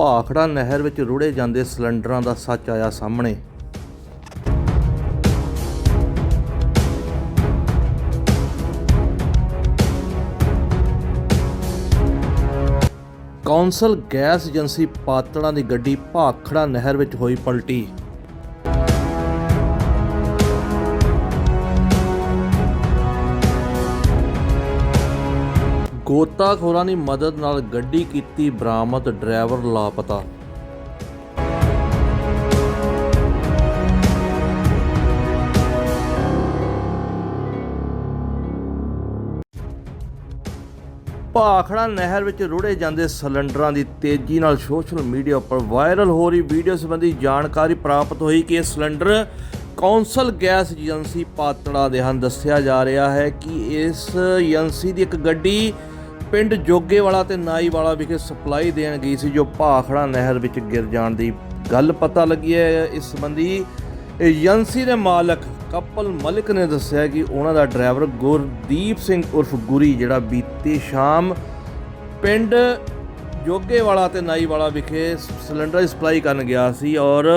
ਭਾਖੜਾ ਨਹਿਰ ਵਿੱਚ ਰੁੜੇ ਜਾਂਦੇ ਸਿਲੰਡਰਾਂ ਦਾ ਸੱਚ ਆਇਆ ਸਾਹਮਣੇ। ਕੌਂਸਲ ਗੈਸ ਏਜੰਸੀ ਪਾਤੜਾਂ ਦੀ ਗੱਡੀ ਭਾਖੜਾ ਨਹਿਰ ਵਿੱਚ ਹੋਈ ਪਲਟੀ। ਗੋਤਾਖੋਰਾਂ ਦੀ ਮਦਦ ਨਾਲ ਗੱਡੀ ਕੀਤੀ ਬਰਾਮਦ, ਡਰਾਈਵਰ ਲਾਪਤਾ। ਭਾਖੜਾ ਨਹਿਰ ਵਿੱਚ ਰੁੜੇ ਜਾਂਦੇ ਸਿਲੰਡਰਾਂ ਦੀ ਤੇਜ਼ੀ ਨਾਲ ਸੋਸ਼ਲ ਮੀਡੀਆ ਉੱਪਰ ਵਾਇਰਲ ਹੋ ਰਹੀ ਵੀਡੀਓ ਸੰਬੰਧੀ ਜਾਣਕਾਰੀ ਪ੍ਰਾਪਤ ਹੋਈ ਕਿ ਇਹ cylinder Kaunsal gas agency Patran ਦੇ ਹਨ। ਦੱਸਿਆ ਜਾ ਰਿਹਾ ਹੈ ਕਿ ਇਸ ਏਜੰਸੀ ਦੀ ਇੱਕ ਗੱਡੀ ਪਿੰਡ ਜੋਗੇਵਾਲਾ ਤੇ ਨਾਈਵਾਲਾ ਵਿਖੇ ਸਪਲਾਈ ਦੇਣ ਗਈ ਸੀ, ਜੋ ਭਾਖੜਾ ਨਹਿਰ ਵਿੱਚ ਗਿਰ ਜਾਣ ਦੀ ਗੱਲ ਪਤਾ ਲੱਗੀ ਹੈ। ਇਸ ਸੰਬੰਧੀ ਏਜੰਸੀ ਦੇ ਮਾਲਕ ਕਪਲ ਮਲਿਕ ਨੇ ਦੱਸਿਆ ਕਿ ਉਹਨਾਂ ਦਾ ਡਰਾਈਵਰ ਗੁਰਦੀਪ ਸਿੰਘ ਉਰਫ ਗੁਰੀ, ਜਿਹੜਾ ਬੀਤੀ ਸ਼ਾਮ ਪਿੰਡ ਜੋਗੇਵਾਲਾ ਤੇ ਨਾਈਵਾਲਾ ਵਿਖੇ ਸਿਲੰਡਰ ਸਪਲਾਈ ਕਰਨ ਗਿਆ ਸੀ ਔਰ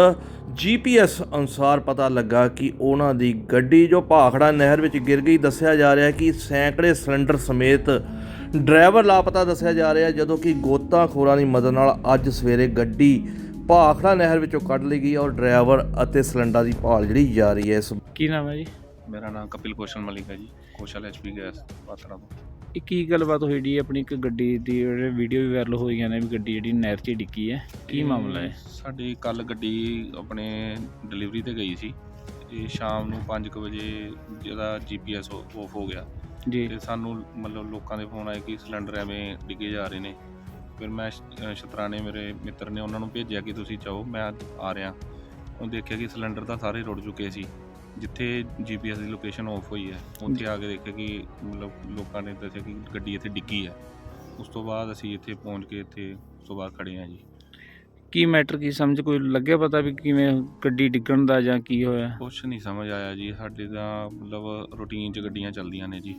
ਜੀਪੀਐਸ ਅਨੁਸਾਰ ਪਤਾ ਲੱਗਾ ਕਿ ਉਹਨਾਂ ਦੀ ਗੱਡੀ ਜੋ ਭਾਖੜਾ ਨਹਿਰ ਵਿੱਚ ਗਿਰ ਗਈ ਦੱਸਿਆ ਜਾ ਰਿਹਾ ਹੈ ਕਿ ਸੈਂਕੜੇ ਸਿਲੰਡਰ ਸਮੇਤ ਡਰਾਈਵਰ ਲਾਪਤਾ ਦੱਸਿਆ ਜਾ ਰਿਹਾ ਜਦੋਂ ਕਿ ਗੋਤਾਖੋਰਾਂ ਦੀ ਮਦਦ ਨਾਲ ਅੱਜ ਸਵੇਰੇ ਗੱਡੀ ਭਾਖੜਾ ਨਹਿਰ ਵਿੱਚੋਂ ਕੱਢ ਲਈ ਗਈ ਔਰ ਡਰਾਈਵਰ ਅਤੇ ਸਿਲੰਡਰ ਦੀ ਭਾਲ ਜਿਹੜੀ ਜਾਰੀ ਹੈ ਇਸ ਕੀ ਨਾਮ ਹੈ ਜੀ? ਮੇਰਾ ਨਾਮ ਕਪਿਲ ਕੋਸ਼ਲ ਮਲਿਕ ਹੈ ਜੀ ਕੋਸ਼ਲ ਐਚਪੀ ਗੈਸ ਪਾਤੜਾ ਤੋਂ। ਇਹ ਕੀ ਗੱਲਬਾਤ ਹੋਈ ਜੀ ਆਪਣੀ ਇੱਕ ਗੱਡੀ ਦੀ ਵੀਡੀਓ ਵੀ ਵਾਇਰਲ ਹੋਈਆਂ ਨੇ ਵੀ ਗੱਡੀ ਜਿਹੜੀ ਨਹਿਰ 'ਚ ਡਿੱਗੀ ਹੈ। ਕੀ ਮਾਮਲਾ ਹੈ? ਸਾਡੀ ਕੱਲ ਗੱਡੀ ਆਪਣੇ ਡਿਲੀਵਰੀ ਤੇ ਗਈ ਸੀ। ਇਹ ਸ਼ਾਮ ਨੂੰ 5:00 ਵਜੇ ਜਿਹਦਾ ਜੀਪੀਐਸ ਆਫ ਹੋ ਗਿਆ। ਜੀ। ਤੇ ਸਾਨੂੰ ਮਤਲਬ ਲੋਕਾਂ ਦੇ ਫੋਨ ਆਏ ਕਿ ਸਿਲੰਡਰ ਐਵੇਂ ਡਿੱਗੇ ਜਾ ਰਹੇ ਨੇ। ਫਿਰ ਮੈਂ ਸ਼ਤਰਾਣੇ ਮੇਰੇ ਮਿੱਤਰ ਨੇ ਉਹਨਾਂ ਨੂੰ ਭੇਜਿਆ ਕਿ ਤੁਸੀਂ ਚਾਹੋ ਮੈਂ ਆ ਰਿਹਾ। ਉਹ ਦੇਖਿਆ ਕਿ ਸਿਲੰਡਰ ਤਾਂ ਸਾਰੇ ਰੁੜ ਚੁੱਕੇ ਸੀ। ਜਿੱਥੇ ਜੀਪੀਐਸ ਦੀ ਲੋਕੇਸ਼ਨ ਆਫ ਹੋਈ ਹੈ ਉੱਥੇ ਆ ਕੇ ਦੇਖਿਆ ਕਿ ਮਤਲਬ ਲੋਕਾਂ ਨੇ ਦੱਸਿਆ ਕਿ ਗੱਡੀ ਇੱਥੇ ਡਿੱਗੀ ਹੈ। ਉਸ ਤੋਂ ਬਾਅਦ ਅਸੀਂ ਇੱਥੇ ਪਹੁੰਚ ਕੇ ਇੱਥੇ ਉਸ ਤੋਂ ਬਾਅਦ ਖੜੇ ਹਾਂ ਜੀ। ਕੀ ਮੈਟਰ ਕੀ ਸਮਝ ਕੋਈ ਲੱਗਿਆ ਪਤਾ ਵੀ ਕਿਵੇਂ ਗੱਡੀ ਡਿੱਗਣ ਦਾ ਜਾਂ ਕੀ ਹੋਇਆ? ਕੁਛ ਨਹੀਂ ਸਮਝ ਆਇਆ ਜੀ ਸਾਡੇ ਤਾਂ ਮਤਲਬ ਰੂਟੀਨ 'ਚ ਗੱਡੀਆਂ ਚੱਲਦੀਆਂ ਨੇ ਜੀ।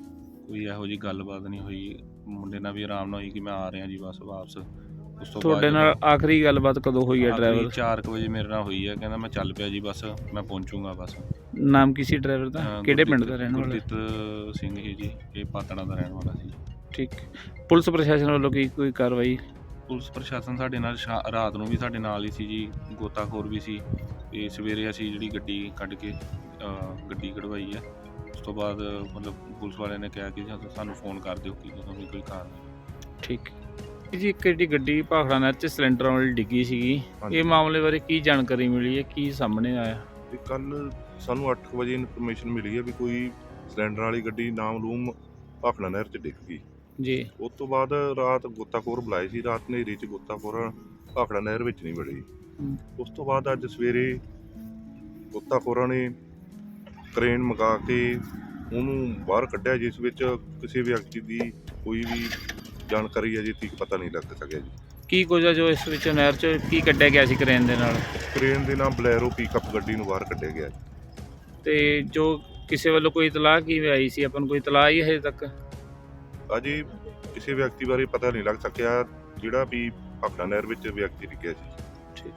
ਕੋਈ ਇਹੋ ਜੀ ਗੱਲਬਾਤ ਨਹੀਂ ਹੋਈ। ਮੁੰਡੇ ਨਾਲ ਵੀ ਆਰਾਮ ਨਾਲ ਹੋਈ ਕਿ ਮੈਂ ਆ ਰਿਹਾ ਜੀ ਬਸ ਵਾਪਸ। ਉਸ ਤੋਂ ਤੁਹਾਡੇ ਨਾਲ ਆਖਰੀ ਗੱਲਬਾਤ ਕਦੋਂ ਹੋਈ ਹੈ ਡਰਾਈਵਰ 4 ਵਜੇ ਮੇਰੇ ਨਾਲ ਹੋਈ ਹੈ ਕਹਿੰਦਾ ਮੈਂ ਚੱਲ ਪਿਆ ਜੀ ਬਸ ਮੈਂ ਪਹੁੰਚੂਗਾ ਬਸ। ਨਾਮ ਕੀ ਸੀ ਡਰਾਈਵਰ ਦਾ? ਅਹ ਕਿਹੜੇ ਪਿੰਡ ਦਾ ਰਹਿਣ ਵਾਲਾ? ਗੁਰਦੀਪ ਸਿੰਘ ਹੀ ਜੀ ਇਹ ਪਾਤੜਾ ਦਾ ਰਹਿਣ ਵਾਲਾ ਸੀ। ਠੀਕ। ਪੁਲਿਸ ਪ੍ਰਸ਼ਾਸਨ ਵੱਲੋਂ ਕੀ ਕੋਈ ਕਾਰਵਾਈ? ਪੁਲਿਸ ਪ੍ਰਸ਼ਾਸਨ ਸਾਡੇ ਨਾਲ ਸ਼ਾ- ਰਾਤ ਨੂੰ ਵੀ ਸਾਡੇ ਨਾਲ ਹੀ ਸੀ ਜੀ ਗੋਤਾਖੋਰ ਵੀ ਸੀ। ਤੇ ਸਵੇਰੇ ਅਸੀਂ ਜਿਹੜੀ ਗੱਡੀ ਕੱਢ ਕੇ ਅਹ, ਗੱਡੀ ਕਢਵਾਈ ਹੈ। ਉਸ ਤੋਂ ਬਾਅਦ ਮਤਲਬ ਪੁਲਿਸ ਵਾਲਿਆਂ ਨੇ ਕਿਹਾ ਕਿ ਸਾਨੂੰ ਫੋਨ ਕਰ ਦਿਓ ਕਿ ਵੀ ਕੋਈ ਕਾਰਵਾਈ ਠੀਕ। ਜੀ ਇੱਕ ਜਿਹੜੀ ਗੱਡੀ ਭਾਖੜਾ ਨਹਿਰ 'ਚ ਸਿਲੰਡਰ ਵਾਲੀ ਡਿੱਗੀ ਸੀਗੀ ਹਾਂਜੀ। ਇਹ ਮਾਮਲੇ ਬਾਰੇ ਕੀ ਜਾਣਕਾਰੀ ਮਿਲੀ ਹੈ? ਕੀ ਸਾਹਮਣੇ ਆਇਆ? ਤੇ ਕੱਲ ਸਾਨੂੰ 8 ਵਜੇ ਇਨਫੋਰਮੇਸ਼ਨ ਮਿਲੀ ਹੈ ਵੀ ਕੋਈ ਸਿਲੰਡਰ ਵਾਲੀ ਗੱਡੀ ਨਾਮਲੂਮ ਭਾਖੜਾ ਨਹਿਰ 'ਚ ਡਿੱਗ ਗਈ। ਜੀ। ਉਸ ਤੋਂ ਬਾਅਦ ਰਾਤ ਗੋਤਾਖੋਰ ਬੁਲਾਏ ਸੀ ਰਾਤ ਹਨੇਰੀ 'ਚ ਗੋਤਾਖੋਰ ਭਾਖੜਾ ਨਹਿਰ ਵਿੱਚ ਨਹੀਂ ਵੜੀ। ਹਮ। ਉਸ ਤੋਂ ਬਾਅਦ ਅੱਜ ਸਵੇਰੇ ਗੋਤਾਖੋਰਾਂ ਨੇ ਕ੍ਰੇਨ ਮੰਗਾ ਕੇ ਉਹਨੂੰ ਬਾਹਰ ਕੱਢਿਆ ਜਿਸ ਵਿੱਚ ਕਿਸੇ ਵਿਅਕਤੀ ਦੀ ਕੋਈ ਵੀ ਜਾਣਕਾਰੀ ਅਜੇ ਤੱਕ ਪਤਾ ਨਹੀਂ ਲੱਗ ਸਕਿਆ ਜੀ। ਕੀ ਕੁਝ ਹੈ ਜੋ ਇਸ ਵਿੱਚ ਨਹਿਰ 'ਚ ਕੀ ਕੱਢਿਆ ਗਿਆ ਸੀ ਕਰੇਨ ਦੇ ਨਾਲ? ਕ੍ਰੇਨ ਦੇ ਨਾਮ ਬਲੈਰੋ ਪਿਕਅਪ ਗੱਡੀ ਨੂੰ ਬਾਹਰ ਕੱਢਿਆ ਗਿਆ ਤੇ ਜੋ ਕਿਸੇ ਵੱਲੋਂ ਕੋਈ ਇਤਲਾਹ ਕੀ ਆਈ ਸੀ? ਆਪਾਂ ਨੂੰ ਕੋਈ ਇਤਲਾਹ ਹੀ ਹਜੇ ਤੱਕ? ਅਜੇ ਕਿਸੇ ਵਿਅਕਤੀ ਬਾਰੇ ਪਤਾ ਨਹੀਂ ਲੱਗ ਸਕਿਆ ਜਿਹੜਾ ਵੀ ਭਾਖੜਾ ਨਹਿਰ ਵਿੱਚ ਵਿਅਕਤੀ ਡਿੱਗਿਆ ਸੀ।